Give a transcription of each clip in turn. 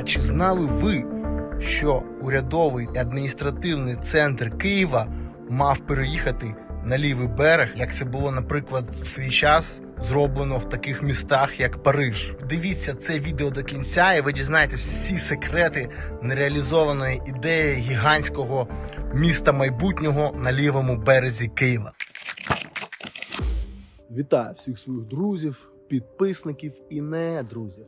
А чи знали ви, що урядовий адміністративний центр Києва мав переїхати на лівий берег, як це було, наприклад, в свій час зроблено в таких містах, як Париж? Дивіться це відео до кінця, і ви дізнаєтесь всі секрети нереалізованої ідеї гігантського міста майбутнього на лівому березі Києва. Вітаю всіх своїх друзів, підписників і не друзів.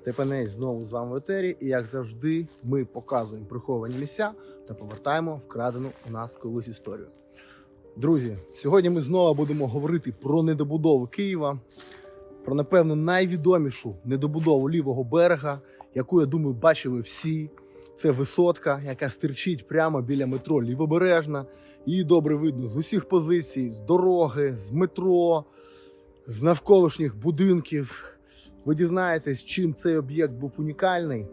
Степанець знову з вами в етері, і як завжди, ми показуємо приховані місця та повертаємо вкрадену у нас колись історію. Друзі, сьогодні ми знову будемо говорити про недобудову Києва, про напевно найвідомішу недобудову лівого берега, яку я думаю, бачили всі. Це висотка, яка стирчить прямо біля метро Лівобережна. Її добре видно з усіх позицій, з дороги, з метро, з навколишніх будинків. Ви дізнаєтесь, чим цей об'єкт був унікальний,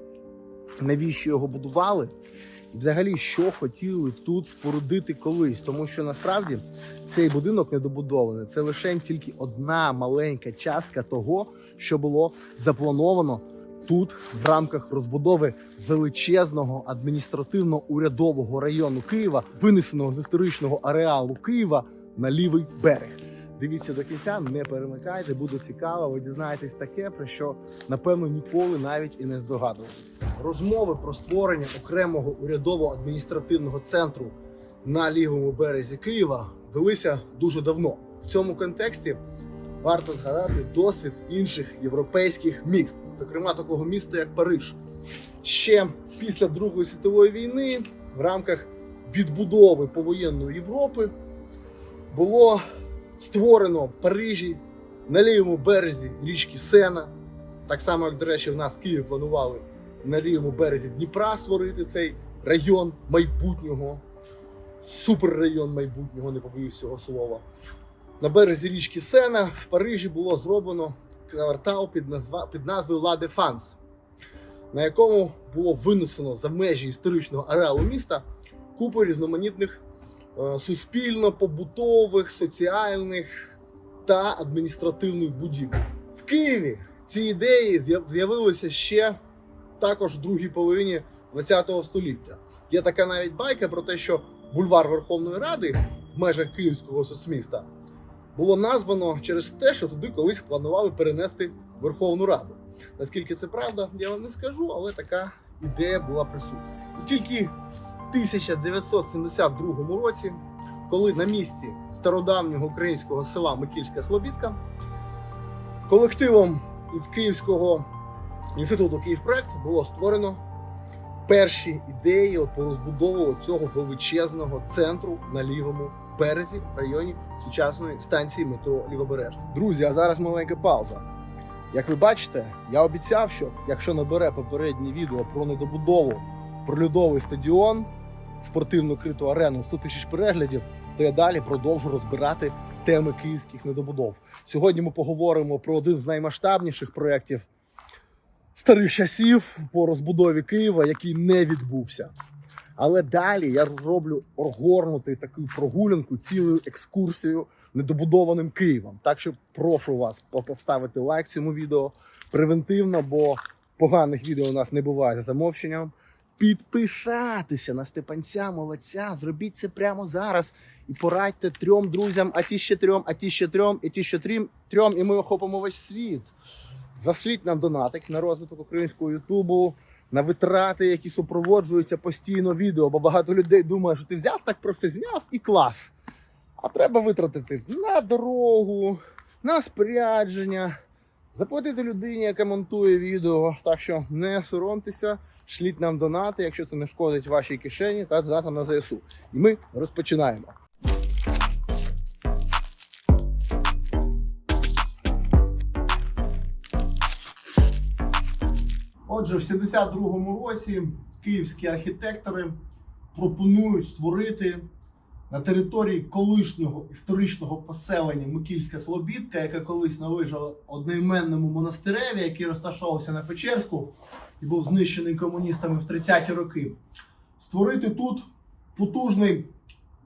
навіщо його будували, і взагалі, що хотіли тут спорудити колись. Тому що насправді цей будинок недобудований. Це лише тільки одна маленька частка того, що було заплановано тут в рамках розбудови величезного адміністративно-урядового району Києва, винесеного з історичного ареалу Києва на лівий берег. Дивіться до кінця, не перемикайте, буде цікаво. Ви дізнаєтесь таке, про що напевно ніколи навіть і не здогадувалися. Розмови про створення окремого урядово-адміністративного центру на лівому березі Києва велися дуже давно. В цьому контексті варто згадати досвід інших європейських міст, зокрема такого міста, як Париж. Ще після Другої світової війни в рамках відбудови повоєнної Європи було створено в Парижі на лівому березі річки Сена. Так само, як, до речі, в нас в Києві планували на лівому березі Дніпра створити цей район майбутнього, суперрайон майбутнього, не побоюсь цього слова. На березі річки Сена в Парижі було зроблено квартал під, назва, під назвою Ла де Фанс, на якому було винесено за межі історичного ареалу міста купу різноманітних суспільно-побутових, соціальних та адміністративних будівель. В Києві ці ідеї з'яв- з'явилися ще також в другій половині ХХ століття. Є така навіть байка про те, що бульвар Верховної Ради в межах Київського соцміста було названо через те, що туди колись планували перенести Верховну Раду. Наскільки це правда, я вам не скажу, але така ідея була присутня. І тільки 1972 році, коли на місці стародавнього українського села Микільська Слобідка, колективом із Київського інституту Київпроект було створено перші ідеї по розбудову цього величезного центру на лівому березі в районі сучасної станції метро Лівобережна. Друзі, а зараз маленька пауза. Як ви бачите, я обіцяв, що якщо набере попереднє відео про недобудову про льодовий стадіон, спортивну криту арену 100 тисяч переглядів, то я далі продовжу розбирати теми київських недобудов. Сьогодні ми поговоримо про один з наймасштабніших проєктів старих часів по розбудові Києва, який не відбувся. Але далі я зроблю огорнутий таку прогулянку, цілу екскурсію недобудованим Києвом. Так що прошу вас поставити лайк цьому відео превентивно, бо поганих відео у нас не буває за замовченням. Підписатися на Степанця, молодця, зробіть це прямо зараз і порадьте трьом друзям, а ті ще трьом, а ті ще трьом, і ті ще трьом, трьом, і ми охопимо весь світ. Зашліть нам донатик на розвиток українського Ютубу, на витрати, які супроводжуються постійно відео, бо багато людей думає, що ти взяв так просто зняв і клас. А треба витратити на дорогу, на спорядження, заплатити людині, яка монтує відео. Так що не соромтеся, шліть нам донати, якщо це не шкодить вашій кишені та донатам на ЗСУ. І ми розпочинаємо. Отже, в 72-му році київські архітектори пропонують створити на території колишнього історичного поселення Микільська Слобідка, яке колись належало одноіменному монастиреві, який розташовувався на Печерську і був знищений комуністами в 30-ті роки. Створити тут потужний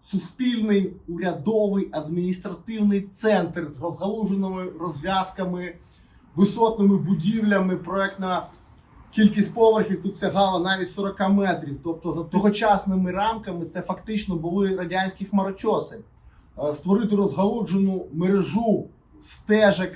суспільний урядовий адміністративний центр з розгалуженими розв'язками, висотними будівлями, проектна Кількість поверхів тут сягала навіть 40 метрів. Тобто, за тогочасними рамками це фактично були радянські хмарочоси. Е, Створити розгалуджену мережу стежок,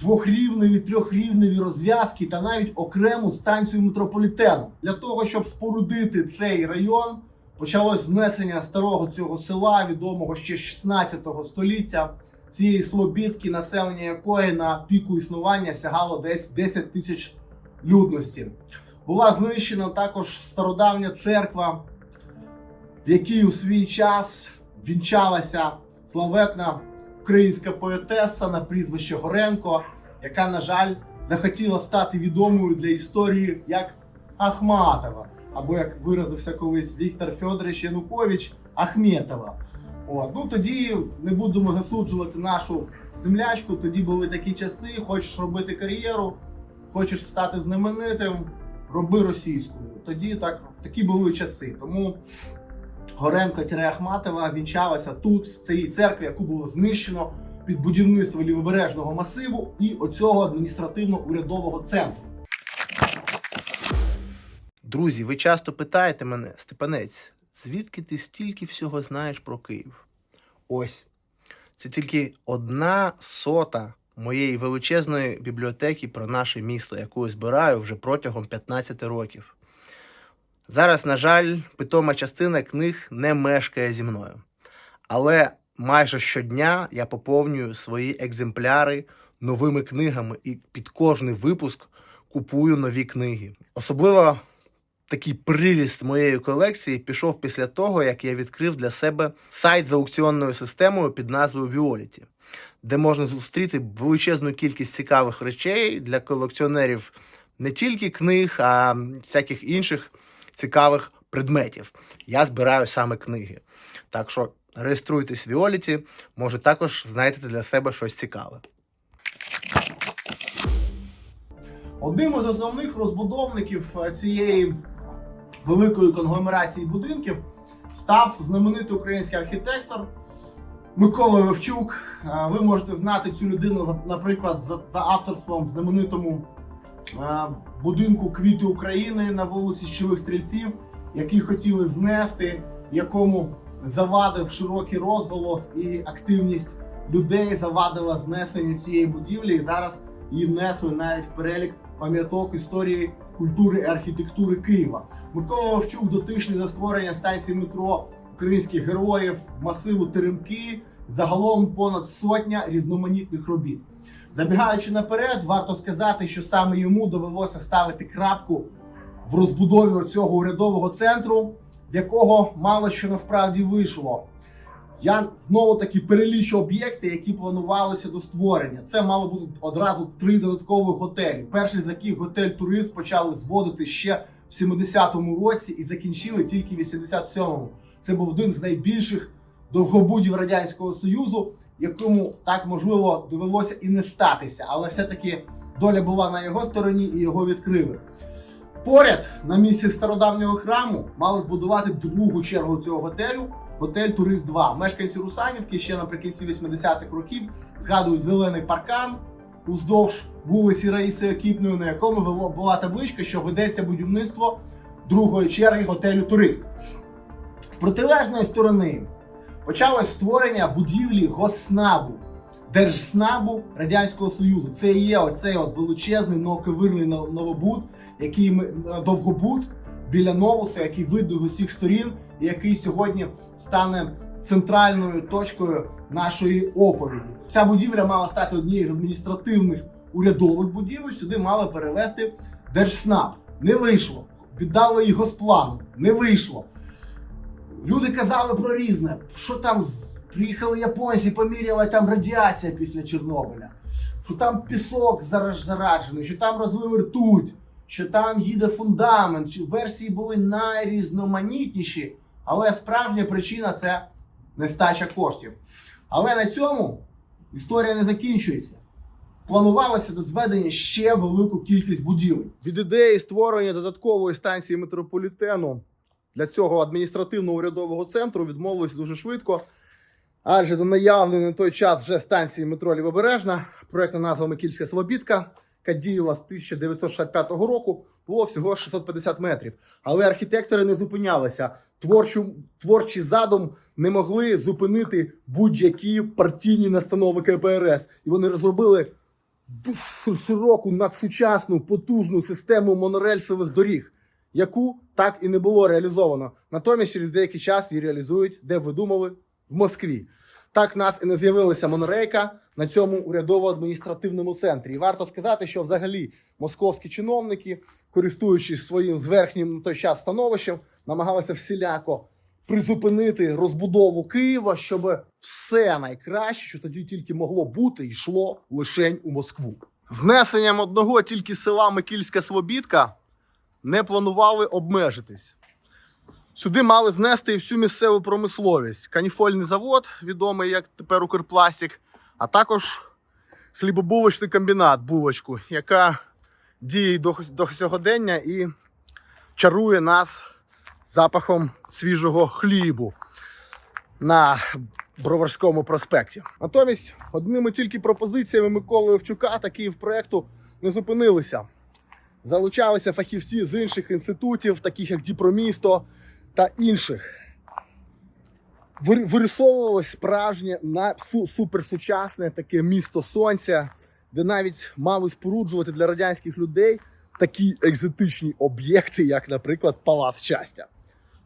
двохрівневі, трьохрівневі розв'язки та навіть окрему станцію метрополітену. Для того, щоб спорудити цей район, почалось знесення старого цього села, відомого ще 16 століття. Цієї слобідки, населення якої на піку існування сягало десь 10 тисяч людності. Була знищена також стародавня церква, в якій у свій час вінчалася славетна українська поетеса на прізвище Горенко, яка, на жаль, захотіла стати відомою для історії як Ахматова, або як виразився колись Віктор Федорович Янукович Ахметова. От. Ну тоді не будемо засуджувати нашу землячку. Тоді були такі часи. Хочеш робити кар'єру, хочеш стати знаменитим, роби російською. Тоді так, такі були часи. Тому Горенко Ахматова вінчалася тут, в цій церкві, яку було знищено під будівництво лівобережного масиву і оцього адміністративно-урядового центру. Друзі, ви часто питаєте мене, Степанець, звідки ти стільки всього знаєш про Київ? Ось. Це тільки одна сота моєї величезної бібліотеки про наше місто, яку я збираю вже протягом 15 років. Зараз, на жаль, питома частина книг не мешкає зі мною. Але майже щодня я поповнюю свої екземпляри новими книгами і під кожний випуск купую нові книги. Особливо такий приріст моєї колекції пішов після того, як я відкрив для себе сайт з аукціонною системою під назвою Violet, де можна зустріти величезну кількість цікавих речей для колекціонерів не тільки книг, а всяких інших цікавих предметів. Я збираю саме книги. Так що реєструйтесь в Violet, може також знайдете для себе щось цікаве. Одним із основних розбудовників е, цієї великої конгломерації будинків став знаменитий український архітектор Микола Левчук. Е, Ви можете знати цю людину, наприклад, за, за авторством знаменитому е, будинку Квіти України на вулиці Щових Стрільців, який хотіли знести, якому завадив широкий розголос і активність людей завадила знесенню цієї будівлі. І зараз її внесли навіть в перелік пам'яток історії культури і архітектури Києва. Микола Вовчук дотичний за створення станції метро українських героїв, масиву Теремки, загалом понад сотня різноманітних робіт. Забігаючи наперед, варто сказати, що саме йому довелося ставити крапку в розбудові цього урядового центру, з якого мало що насправді вийшло. Я знову таки перелічу об'єкти, які планувалися до створення. Це мало бути одразу три додаткові готелі. Перший з яких готель Турист почали зводити ще в 70-му році і закінчили тільки в 87-му. Це був один з найбільших довгобудів радянського союзу, якому так можливо довелося і не статися, але все-таки доля була на його стороні і його відкрили. Поряд на місці стародавнього храму мали збудувати другу чергу цього готелю. Готель Турист 2. Мешканці Русанівки ще наприкінці 80-х років згадують зелений паркан уздовж вулиці Раїси Окіпної, на якому була табличка, що ведеться будівництво другої черги готелю Турист. З протилежної сторони почалось створення будівлі Госнабу, Держснабу Радянського Союзу. Це є оцей от величезний науковирний нов- новобуд, який ми е, довгобуд біля новуса, який видно з усіх сторін, і який сьогодні стане центральною точкою нашої оповіді. Ця будівля мала стати однією з адміністративних урядових будівель. Сюди мали перевести Держснаб. Не вийшло. Віддали її госплану. Не вийшло. Люди казали про різне. Що там приїхали японці, поміряла там радіація після Чорнобиля, що там пісок зараж- зараджений, що там розлили ртуть, що там їде фундамент. Версії були найрізноманітніші, але справжня причина це нестача коштів. Але на цьому історія не закінчується. Планувалося до зведення ще велику кількість будівель. Від ідеї створення додаткової станції метрополітену для цього адміністративно-урядового центру відмовились дуже швидко. Адже до наявної на той час вже станції метро Лівобережна, проєктна назва Микільська Слобідка, яка діяла з 1965 року, було всього 650 метрів. Але архітектори не зупинялися. Творчу, творчий задум не могли зупинити будь-які партійні настанови КПРС. І вони розробили широку, надсучасну, потужну систему монорельсових доріг, яку так і не було реалізовано. Натомість через деякий час її реалізують, де ви думали, в Москві. Так нас і не з'явилася монорейка на цьому урядово-адміністративному центрі. І варто сказати, що взагалі московські чиновники, користуючись своїм зверхнім на той час становищем, намагалися всіляко призупинити розбудову Києва, щоб все найкраще, що тоді тільки могло бути, йшло лишень у Москву. Внесенням одного тільки села Микільська Слобідка не планували обмежитись. Сюди мали знести всю місцеву промисловість. Каніфольний завод, відомий як тепер Укрпластик, а також хлібобулочний комбінат булочку, яка діє до, до сьогодення і чарує нас запахом свіжого хлібу на Броварському проспекті. Натомість одними тільки пропозиціями Миколи Овчука та Київпроекту не зупинилися. Залучалися фахівці з інших інститутів, таких як Діпромісто та інших. Вир- Вирисовувалось справжнє суперсучасне таке місто сонця, де навіть мали споруджувати для радянських людей такі екзотичні об'єкти, як, наприклад, Палац щастя.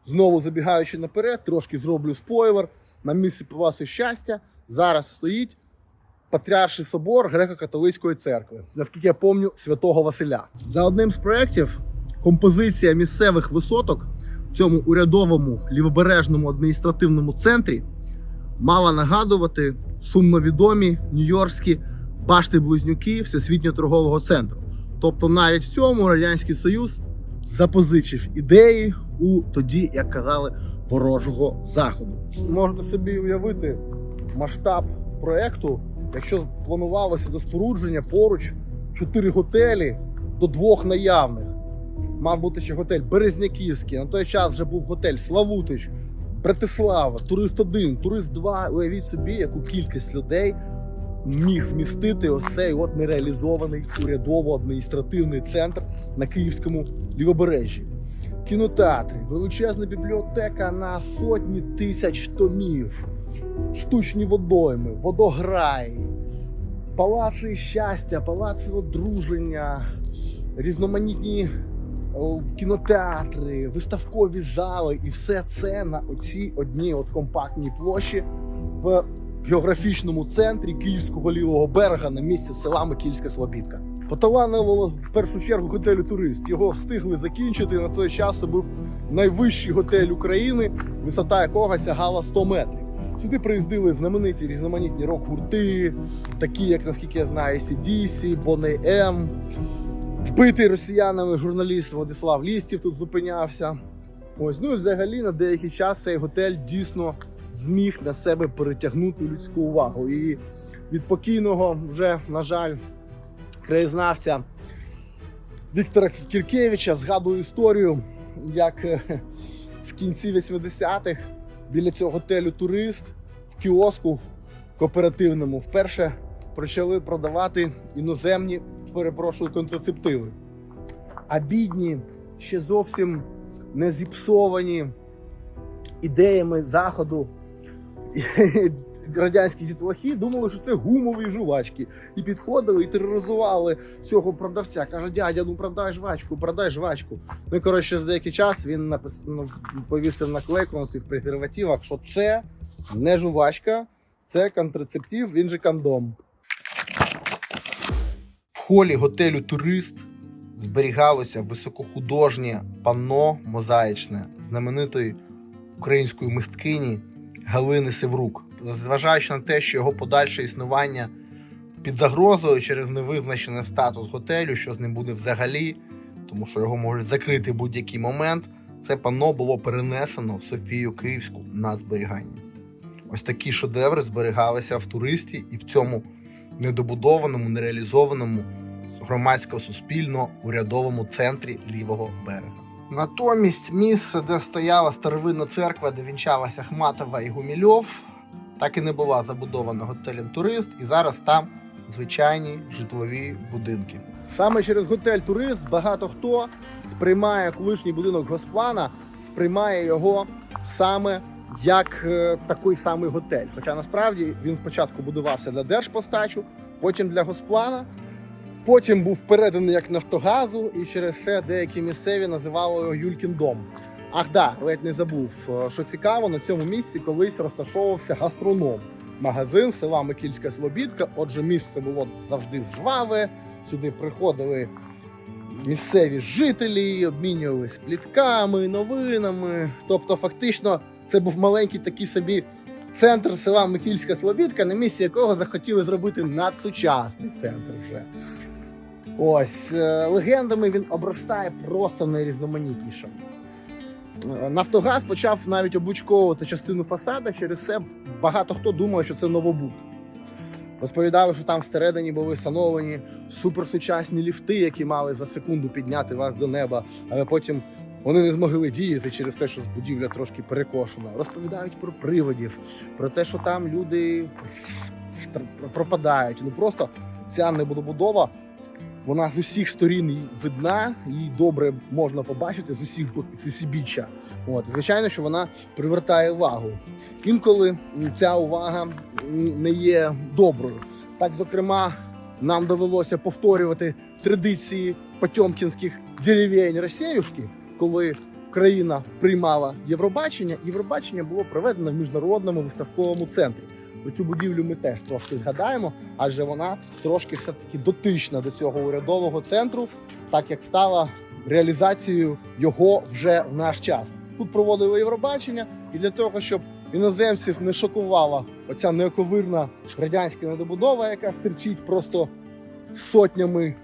Знову забігаючи наперед, трошки зроблю спойлер. На місці Палацу щастя зараз стоїть Патріарший собор Греко-католицької церкви, наскільки я пам'ятаю, святого Василя. За одним з проєктів композиція місцевих висоток в цьому урядовому лівобережному адміністративному центрі мала нагадувати сумновідомі нью-йоркські башти близнюки Всесвітнього торгового центру. Тобто навіть в цьому Радянський Союз запозичив ідеї у тоді, як казали, ворожого заходу. Можете собі уявити масштаб проекту, якщо планувалося до спорудження поруч чотири готелі до двох наявних. Мав бути ще готель Березняківський. На той час вже був готель Славутич, Братислава, Турист 1, Турист 2. Уявіть собі, яку кількість людей міг вмістити ось цей от нереалізований урядово-адміністративний центр на Київському лівобережжі. Кінотеатри, величезна бібліотека на сотні тисяч томів, штучні водойми, водограї, палаци щастя, палаци одруження, різноманітні кінотеатри, виставкові зали, і все це на оцій одній от компактній площі в географічному центрі Київського лівого берега на місці села Микільська Слобідка. Поталанило в першу чергу готелю турист. Його встигли закінчити. На той час це був найвищий готель України, висота якого сягала 100 метрів. Сюди приїздили знамениті різноманітні рок-гурти, такі як, наскільки я знаю, CDC, Boney M. Вбитий росіянами журналіст Владислав Лістів тут зупинявся. Ось, ну і взагалі на деякий час цей готель дійсно зміг на себе перетягнути людську увагу. І від покійного вже, на жаль, краєзнавця Віктора Кіркевича згадую історію, як е, в кінці 80-х біля цього готелю турист в кіоску кооперативному вперше почали продавати іноземні, перепрошую, контрацептиви. А бідні, ще зовсім не зіпсовані ідеями заходу радянські дітлахи думали, що це гумові жувачки. І підходили і тероризували цього продавця. Каже, дядя, ну продай жвачку, продай жвачку. Ну і коротше, за деякий час він напис... ну, повісив наклейку на цих презервативах, що це не жувачка, це контрацептив, він же кондом. В холі готелю Турист зберігалося високохудожнє панно мозаїчне знаменитої української мисткині Галини Севрук. Зважаючи на те, що його подальше існування під загрозою через невизначений статус готелю, що з ним буде взагалі, тому що його можуть закрити в будь-який момент, це панно було перенесено в Софію Київську на зберігання. Ось такі шедеври зберігалися в туристі і в цьому недобудованому, нереалізованому громадсько-суспільно урядовому центрі лівого берега. Натомість місце, де стояла старовинна церква, де вінчалася Хматова і Гумільов, так і не була забудована готелем турист, і зараз там звичайні житлові будинки. Саме через готель Турист багато хто сприймає колишній будинок Госплана, сприймає його саме як е, такий самий готель. Хоча насправді він спочатку будувався для Держпостачу, потім для Госплана, потім був переданий як Нафтогазу, і через це деякі місцеві називали його Юлькін дом. Ах да, ледь не забув. Е, Що цікаво, на цьому місці колись розташовувався гастроном. Магазин села Микільська Слобідка. Отже, місце було завжди жваве. Сюди приходили місцеві жителі, обмінювалися плітками, новинами. Тобто, фактично, це був маленький такий собі центр села Микільська Слобідка, на місці якого захотіли зробити надсучасний центр вже. Ось е, легендами він обростає просто найрізноманітнішим. Нафтогаз почав навіть облучковувати частину фасада. Через це багато хто думає, що це новобуд. Розповідали, що там всередині були встановлені суперсучасні ліфти, які мали за секунду підняти вас до неба, але потім вони не змогли діяти через те, що будівля трошки перекошена. Розповідають про приводів, про те, що там люди пропадають. Ну просто ця недобудова, вона з усіх сторін видна, її добре можна побачити з усіх з усібіччя. От, звичайно, що вона привертає увагу. Інколи ця увага не є доброю. Так, зокрема, нам довелося повторювати традиції потьомкінських деревень Росіюшки, коли країна приймала Євробачення. Євробачення було проведено в міжнародному виставковому центрі. Цю будівлю ми теж трошки згадаємо, адже вона трошки все-таки дотична до цього урядового центру, так як стала реалізацією його вже в наш час. Тут проводили Євробачення, і для того, щоб іноземців не шокувала оця неоковирна радянська недобудова, яка стирчить просто сотнями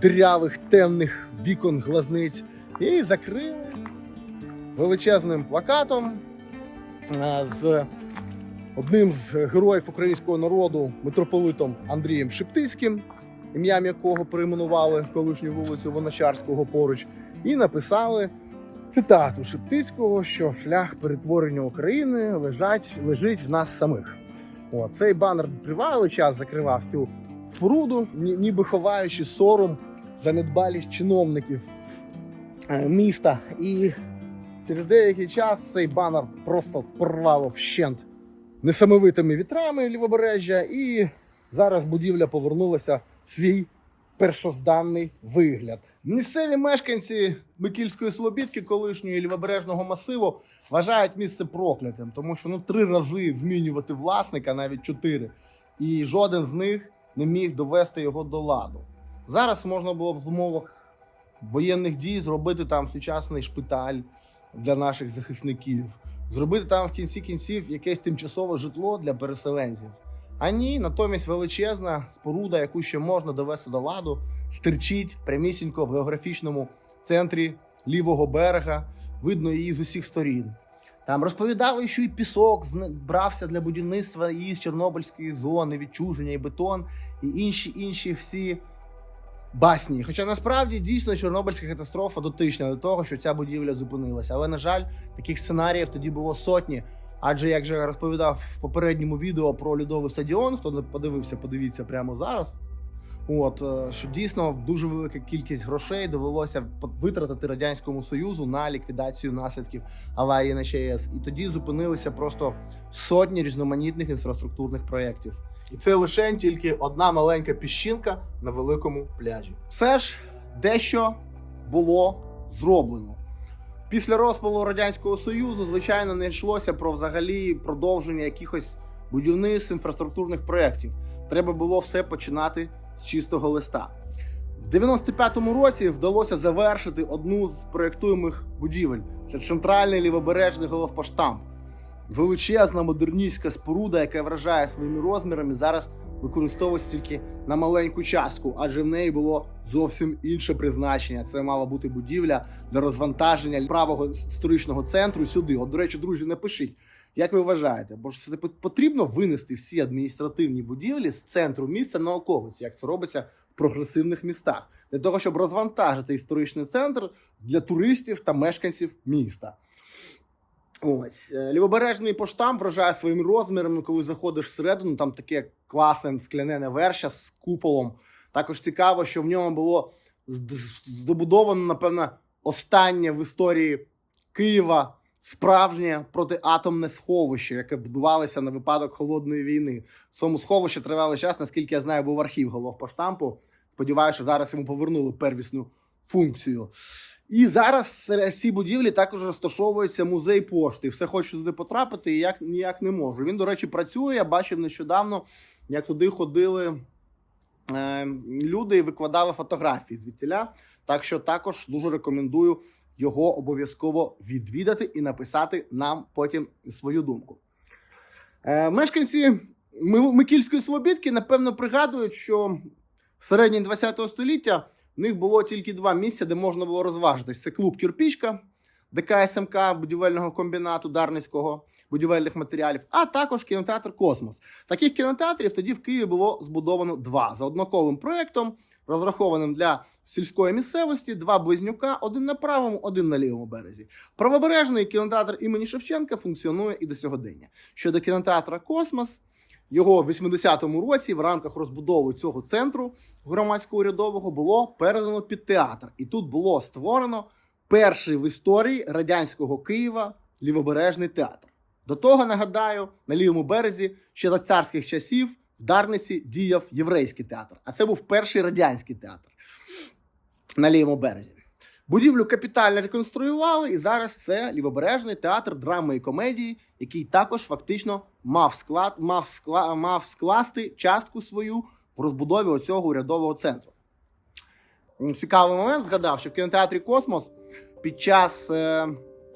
дирявих темних вікон глазниць, і закрили величезним плакатом е, з одним з героїв українського народу митрополитом Андрієм Шептицьким, ім'ям якого перейменували колишню вулицю Воночарського поруч, і написали цитату Шептицького, що шлях перетворення України лежать, лежить в нас самих. О, цей банер тривалий час закривав всю споруду, ні- ніби ховаючи сором за недбалість чиновників е, міста. І через деякий час цей банер просто порвало вщент несамовитими вітрами лівобережжя, і зараз будівля повернулася в свій першозданний вигляд. Місцеві мешканці Микільської Слобідки, колишньої лівобережного масиву, вважають місце проклятим, тому що ну три рази змінювати власника, навіть чотири, і жоден з них не міг довести його до ладу. Зараз можна було б в умовах воєнних дій зробити там сучасний шпиталь для наших захисників, зробити там в кінці кінців якесь тимчасове житло для переселенців. А ні, натомість величезна споруда, яку ще можна довести до ладу, стирчить прямісінько в географічному центрі лівого берега. Видно її з усіх сторін. Там розповідали, що і пісок брався для будівництва її з Чорнобильської зони, відчуження і бетон, і інші інші всі басні. Хоча насправді дійсно Чорнобильська катастрофа дотична до того, що ця будівля зупинилася. Але на жаль, таких сценаріїв тоді було сотні. Адже як же розповідав в попередньому відео про льодовий стадіон, хто не подивився, подивіться прямо зараз. От е, що дійсно дуже велика кількість грошей довелося витратити радянському союзу на ліквідацію наслідків аварії на ЧАЕС. І тоді зупинилися просто сотні різноманітних інфраструктурних проєктів. І це лише тільки одна маленька піщинка на великому пляжі. Все ж дещо було зроблено. Після розпалу радянського союзу, звичайно, не йшлося про взагалі продовження якихось будівництв інфраструктурних проєктів. Треба було все починати з чистого листа. В 95-му році вдалося завершити одну з проєктуємих будівель. Це центральний лівобережний головпоштамп. Величезна модерністська споруда, яка вражає своїми розмірами, зараз використовується тільки на маленьку частку, адже в неї було зовсім інше призначення. Це мала бути будівля для розвантаження правого історичного центру сюди. От, до речі, друзі, напишіть, як ви вважаєте, бо ж потрібно винести всі адміністративні будівлі з центру міста на околиці, як це робиться в прогресивних містах, для того, щоб розвантажити історичний центр для туристів та мешканців міста. Ось е, лівобережний поштам вражає своїм розміром, коли заходиш всередину, там таке класне скляне верша з куполом. Також цікаво, що в ньому було здобудовано, напевно, останнє в історії Києва справжнє протиатомне сховище, яке будувалося на випадок холодної війни. В цьому сховищі тривалий час, наскільки я знаю, був архів головпоштампу. Сподіваюся, що зараз йому повернули первісну функцію. І зараз серед ці будівлі також розташовується музей пошти. Все хочу туди потрапити, і як ніяк не можу. Він, до речі, працює. Я бачив нещодавно, як туди ходили е, люди і викладали фотографії звідтіля. Так що також дуже рекомендую його обов'язково відвідати і написати нам потім свою думку. Е, мешканці Микільської Слобідки, напевно, пригадують, що в середині ХХ століття в них було тільки два місця, де можна було розважитись. Це клуб Кірпічка, ДК СМК будівельного комбінату Дарницького будівельних матеріалів, а також кінотеатр Космос. Таких кінотеатрів тоді в Києві було збудовано два за однаковим проєктом, розрахованим для сільської місцевості, два близнюка, один на правому, один на лівому березі. Правобережний кінотеатр імені Шевченка функціонує і до сьогодення. Щодо кінотеатра Космос, його в 80-му році в рамках розбудови цього центру громадського урядового було передано під театр. І тут було створено перший в історії радянського Києва лівобережний театр. До того нагадаю, на лівому березі ще за царських часів в Дарниці діяв єврейський театр, а це був перший радянський театр на лівому березі. Будівлю капітально реконструювали, і зараз це лівобережний театр драми і комедії, який також фактично мав склад, мав, скла, мав скласти частку свою в розбудові оцього урядового центру. Цікавий момент згадав, що в кінотеатрі Космос під час е,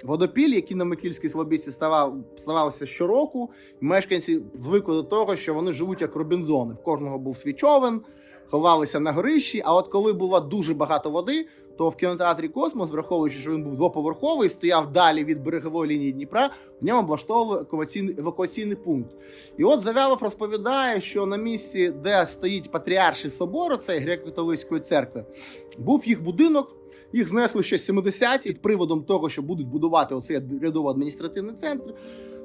водопіль, який на Микільській Слобідці ставав, ставався щороку, мешканці звикли до того, що вони живуть як Робінзони. В кожного був свій човен, ховалися на горищі. А от коли було дуже багато води, то в кінотеатрі Космос, враховуючи, що він був двоповерховий, стояв далі від берегової лінії Дніпра, в ньому облаштовували евакуаційний, евакуаційний пункт. І от Завялов розповідає, що на місці, де стоїть патріарший собор, цей греко-католицької церкви, був їх будинок. Їх знесли ще 70-ті під приводом того, що будуть будувати оцей рядово-адміністративний центр.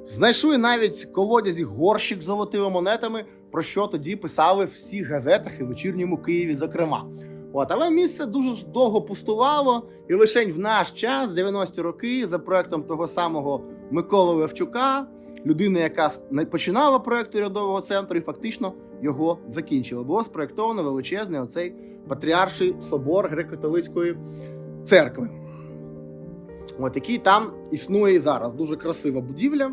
Знайшли навіть колодязі горщик з золотими монетами, про що тоді писали в всіх газетах і вечірньому Києві, зокрема. От, але місце дуже довго пустувало, і лише в наш час, 90-ті роки, за проектом того самого Миколи Левчука, людини, яка починала проект урядового центру і фактично його закінчила. Було спроектовано величезний оцей патріарший собор греко-католицької церкви. От який там існує і зараз. Дуже красива будівля.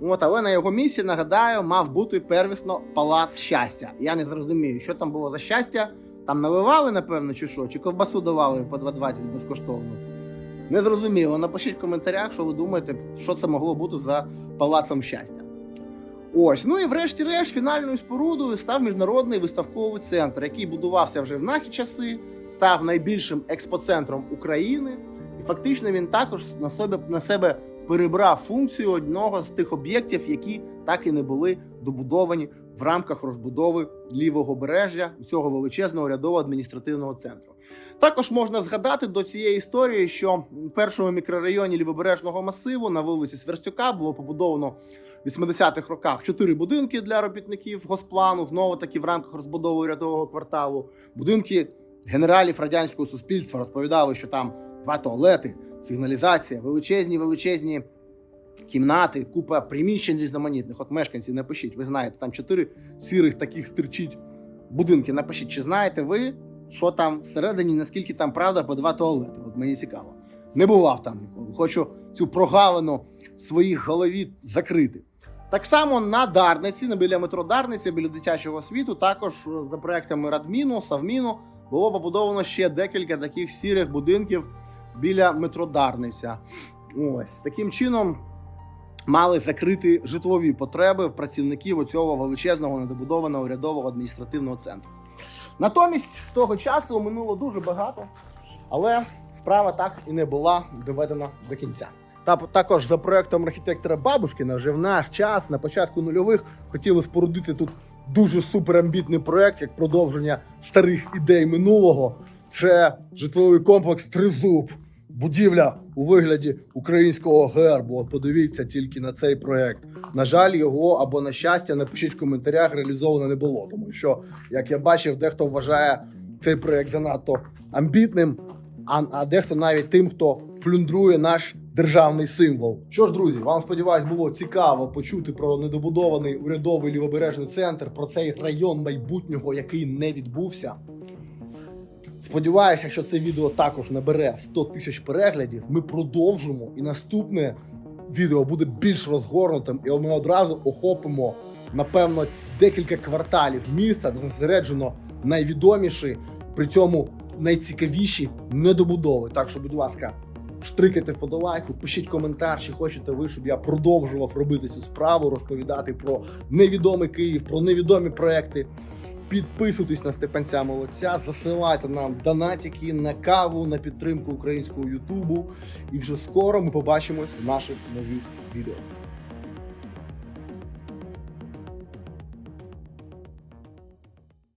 От, але на його місці, нагадаю, мав бути первісно палац щастя. Я не зрозумію, що там було за щастя. Там наливали, напевно, чи що, чи ковбасу давали по 2,20 безкоштовно. Не зрозуміло. Напишіть в коментарях, що ви думаєте, що це могло бути за палацом щастя. Ось, ну і врешті-решт, фінальною спорудою став міжнародний виставковий центр, який будувався вже в наші часи, став найбільшим експоцентром України, і фактично він також на себе, на себе перебрав функцію одного з тих об'єктів, які так і не були добудовані в рамках розбудови лівого бережжя цього величезного рядово-адміністративного центру. Також можна згадати до цієї історії, що в першому мікрорайоні лівобережного масиву на вулиці Сверстюка було побудовано в 80-х роках чотири будинки для робітників госплану, знову таки в рамках розбудови рядового кварталу. Будинки генералів радянського суспільства розповідали, що там два туалети, сигналізація, величезні, величезні кімнати, купа приміщень різноманітних. От мешканці, напишіть, ви знаєте, там чотири сірих таких стирчить будинки. Напишіть, чи знаєте ви, що там всередині, наскільки там правда по два туалети? От мені цікаво. Не бував там ніколи. Хочу цю прогалину в своїй голові закрити. Так само на Дарниці, біля метро Дарниці, біля дитячого світу, також е, за проектами Радміну, Совміну було побудовано ще декілька таких сірих будинків біля метро Дарниця. Ось таким чином мали закрити житлові потреби в працівників цього величезного недобудованого урядового адміністративного центру. Натомість з того часу минуло дуже багато, але справа так і не була доведена до кінця. Та також за проектом архітектора Бабушкіна вже в наш час, на початку нульових, хотіли спорудити тут дуже суперамбітний проект, як продовження старих ідей минулого. Це житловий комплекс Тризуб. будівля у вигляді українського гербу. От подивіться тільки на цей проект. На жаль, його або на щастя, напишіть в коментарях, реалізовано не було. Тому що, як я бачив, дехто вважає цей проект занадто амбітним, а, а дехто навіть тим, хто плюндрує наш державний символ. Що ж, друзі, вам сподіваюсь, було цікаво почути про недобудований урядовий лівобережний центр, про цей район майбутнього, який не відбувся. Сподіваюся, якщо це відео також набере 100 тисяч переглядів, ми продовжимо і наступне відео буде більш розгорнутим, і ми одразу охопимо, напевно, декілька кварталів міста, де зосереджено найвідоміші, при цьому найцікавіші недобудови. Так що, будь ласка, штрикайте фотолайку, пишіть коментар, чи хочете ви, щоб я продовжував робити цю справу, розповідати про невідомий Київ, про невідомі проекти. Підписуйтесь на Степанця Молодця, засилайте нам донатики на каву, на підтримку українського Ютубу. І вже скоро ми побачимось в наших нових відео.